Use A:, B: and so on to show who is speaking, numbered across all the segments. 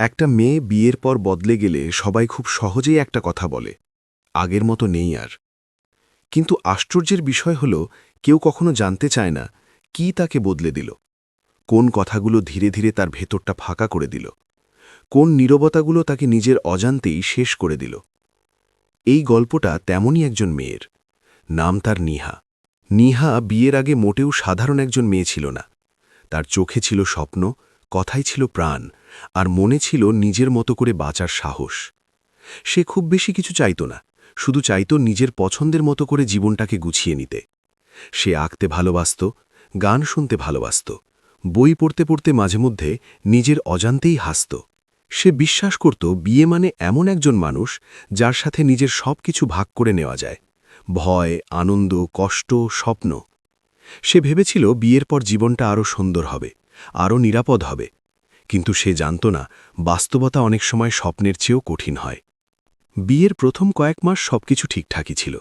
A: একটা মেয়ে বিয়ের পর বদলে গেলে সবাই খুব সহজেই একটা কথা বলে, আগের মতো নেই আর। কিন্তু আশ্চর্যের বিষয় হল, কেউ কখনো জানতে চায় না কি তাকে বদলে দিল, কোন কথাগুলো ধীরে ধীরে তার ভেতরটা ফাঁকা করে দিল, কোন নীরবতাগুলো তাকে নিজের অজান্তেই শেষ করে দিল। এই গল্পটা তেমনই একজন মেয়ের, নাম তার নিহা। নিহা বিয়ের আগে মোটেও সাধারণ একজন মেয়ে ছিল না, তার চোখে ছিল স্বপ্ন কথাই ছিল প্রাণ, আর মনে ছিল নিজের মতো করে বাঁচার সাহস। সে খুব বেশি কিছু চাইত না, শুধু চাইত নিজের পছন্দের মতো করে জীবনটাকে গুছিয়ে নিতে। সে আঁকতে ভালোবাসত, গান শুনতে ভালোবাসত, বই পড়তে পড়তে মাঝে মধ্যে নিজের অজান্তেই হাসত। সে বিশ্বাস করত, বিয়ে মানে এমন একজন মানুষ যার সাথে নিজের সব কিছু ভাগ করে নেওয়া যায়, ভয়, আনন্দ, কষ্ট, স্বপ্ন। সে ভেবেছিল বিয়ের পর জীবনটা আরও সুন্দর হবে। আরও নিরাপদ হবে। কিন্তু সে জানত না, বাস্তবতা অনেক সময় স্বপ্নের চেয়েও কঠিন হয়। বিয়ের প্রথম কয়েক মাস সবকিছু ঠিকঠাকই ছিল।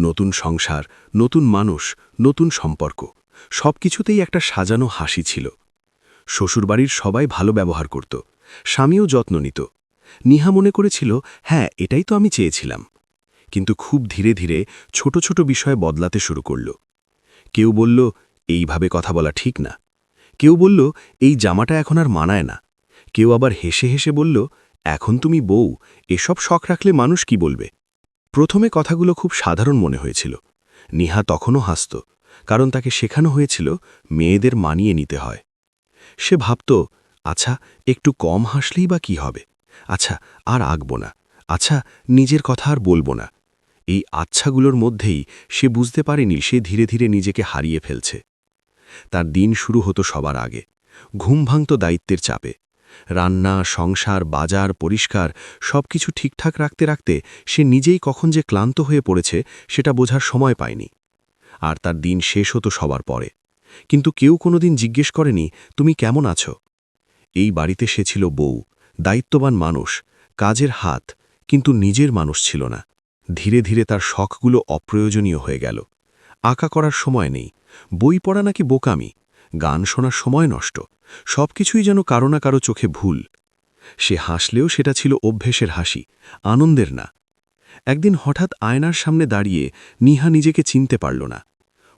A: নতুন সংসার, নতুন মানুষ, নতুন সম্পর্ক, সবকিছুতেই একটা সাজানো হাসি ছিল। শ্বশুরবাড়ির সবাই ভালো ব্যবহার করত, স্বামীও যত্ন নিত। নিহা মনে করেছিল হ্যাঁ এটাই তো আমি চেয়েছিলাম। কিন্তু খুব ধীরে ধীরে ছোট ছোট বিষয় বদলাতে শুরু করল। কেউ বলল, এইভাবে কথা বলা ঠিক না। কেউ বলল, এই জামাটা এখন আর মানায় না। কেউ আবার হেসে হেসে বলল, এখন তুমি বউ, এসব শখ রাখলে মানুষ কি বলবে? প্রথমে কথাগুলো খুব সাধারণ মনে হয়েছিল। নিহা তখনও হাসত, কারণ তাকে শেখানো হয়েছিল, মেয়েদের মানিয়ে নিতে হয়। সে ভাবত আচ্ছা একটু কম হাসলেই বা কি হবে? আচ্ছা আর আঁকব না। আচ্ছা নিজের কথা আর বলব না। এই আচ্ছাগুলোর মধ্যেই সে বুঝতে পারেনি, সে ধীরে ধীরে নিজেকে হারিয়ে ফেলছে। তার দিন শুরু হতো সবার আগে। ঘুম ভাঙত দায়িত্বের চাপে। রান্না, সংসার, বাজার, পরিষ্কার সবকিছু ঠিকঠাক রাখতে রাখতে সে নিজেই কখন যে ক্লান্ত হয়ে পড়েছে সেটা বোঝার সময় পায়নি। আর তার দিন শেষ হতো সবার পরে। কিন্তু কেউ কোনোদিন জিজ্ঞেস করেনি, তুমি কেমন আছো? এই বাড়িতে সে ছিল বউ, দায়িত্ববান মানুষ, কাজের হাত, কিন্তু নিজের মানুষ ছিল না। ধীরে ধীরে তার শখগুলো অপ্রয়োজনীয় হয়ে গেল। আঁকা করার সময় নেই। বই পড়া নাকি বোকামি? গান শোনার সময় নষ্ট। সবকিছুই যেন কারও না কারও চোখে ভুল। সে হাসলেও সেটা ছিল অভ্যেসের হাসি, আনন্দের না। একদিন হঠাৎ আয়নার সামনে দাঁড়িয়ে নিহা নিজেকে চিনতে পারল না।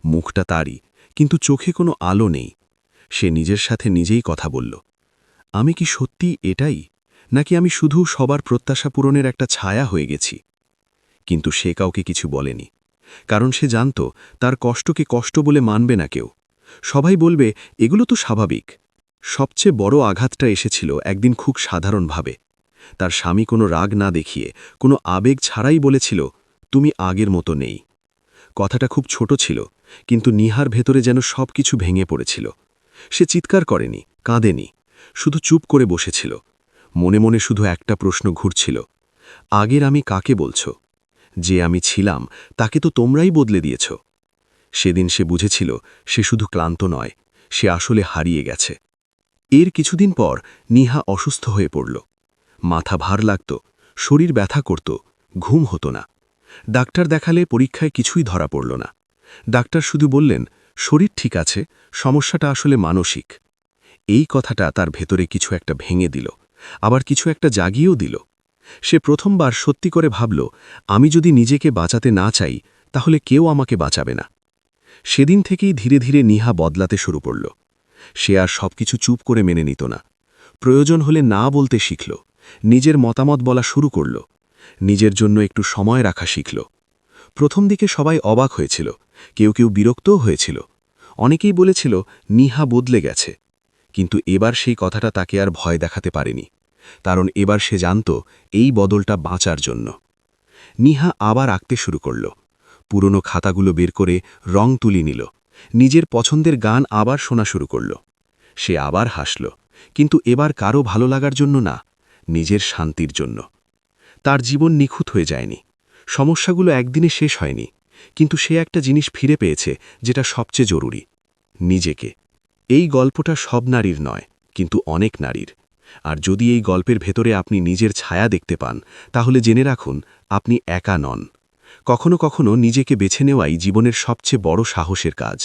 A: মুখটা তারই, কিন্তু চোখে কোনো আলো নেই। সে নিজের সাথে নিজেই কথা বলল, আমি কি সত্যি এটাই? নাকি আমি শুধু সবার প্রত্যাশা পূরণের একটা ছায়া হয়ে গেছি? কিন্তু সে কাউকে কিছু বলেনি। কারণ সে জানত তার কষ্টকে কষ্ট বলে মানবে না কেউ। সবাই বলবে, এগুলো তো স্বাভাবিক। সবচেয়ে বড় আঘাতটা এসেছিল একদিন খুব সাধারণভাবে। তার স্বামী কোনো রাগ না দেখিয়ে, কোনো আবেগ ছাড়াই বলেছিল, তুমি আগের মতো নেই। কথাটা খুব ছোট ছিল, কিন্তু নিহার ভেতরে যেন সব কিছু ভেঙে পড়েছিল। সে চিৎকার করেনি, কাঁদেনি, শুধু চুপ করে বসেছিল। মনে মনে শুধু একটা প্রশ্ন ঘুরছিল, আগের আমি কাকে বলছ? যে আমি ছিলাম, তাকে তো তোমরাই বদলে দিয়েছ। সেদিন সে বুঝেছিল, সে শুধু ক্লান্ত নয়, সে আসলে হারিয়ে গেছে। এর কিছুদিন পর নিহা অসুস্থ হয়ে পড়ল। মাথা ভার লাগত, শরীর ব্যথা করত, ঘুম হতো না। ডাক্তার দেখালে পরীক্ষায় কিছুই ধরা পড়ল না। ডাক্তার শুধু বললেন, শরীর ঠিক আছে, সমস্যাটা আসলে মানসিক। এই কথাটা তার ভেতরে কিছু একটা ভেঙে দিল, আবার কিছু একটা জাগিয়েও দিল। সে প্রথমবার সত্যি করে ভাবল, আমি যদি নিজেকে বাঁচাতে না চাই, তাহলে কেউ আমাকে বাঁচাবে না। সেদিন থেকেই ধীরে ধীরে নিহা বদলাতে শুরু করল। সে আর সবকিছু চুপ করে মেনে নিত না। প্রয়োজন হলে না বলতে শিখল, নিজের মতামত বলা শুরু করল, নিজের জন্য একটু সময় রাখা শিখল। প্রথম দিকে সবাই অবাক হয়েছিল, কেউ কেউ বিরক্তও হয়েছিল। অনেকেই বলেছিল, নিহা বদলে গেছে। কিন্তু এবার সেই কথাটা তাকে আর ভয় দেখাতে পারেনি। কারণ এবার সে জানত এই বদলটা বাঁচার জন্য। নিহা আবার আঁকতে শুরু করল। পুরনো খাতাগুলো বের করে রং তুলি নিল। নিজের পছন্দের গান আবার শোনা শুরু করল। সে আবার হাসল। কিন্তু এবার কারও ভালো লাগার জন্য না, নিজের শান্তির জন্য। তার জীবন নিখুঁত হয়ে যায়নি। সমস্যাগুলো একদিনে শেষ হয়নি। কিন্তু সে একটা জিনিস ফিরে পেয়েছে যেটা সবচেয়ে জরুরি। নিজেকে। এই গল্পটা সব নারীর নয়, কিন্তু অনেক নারীর। আর যদি এই গল্পের ভেতরে আপনি নিজের ছায়া দেখতে পান, তাহলে জেনে রাখুন, আপনি একা নন। কখনো কখনো নিজেকে বেছে নেওয়াই জীবনের সবচেয়ে বড় সাহসের কাজ।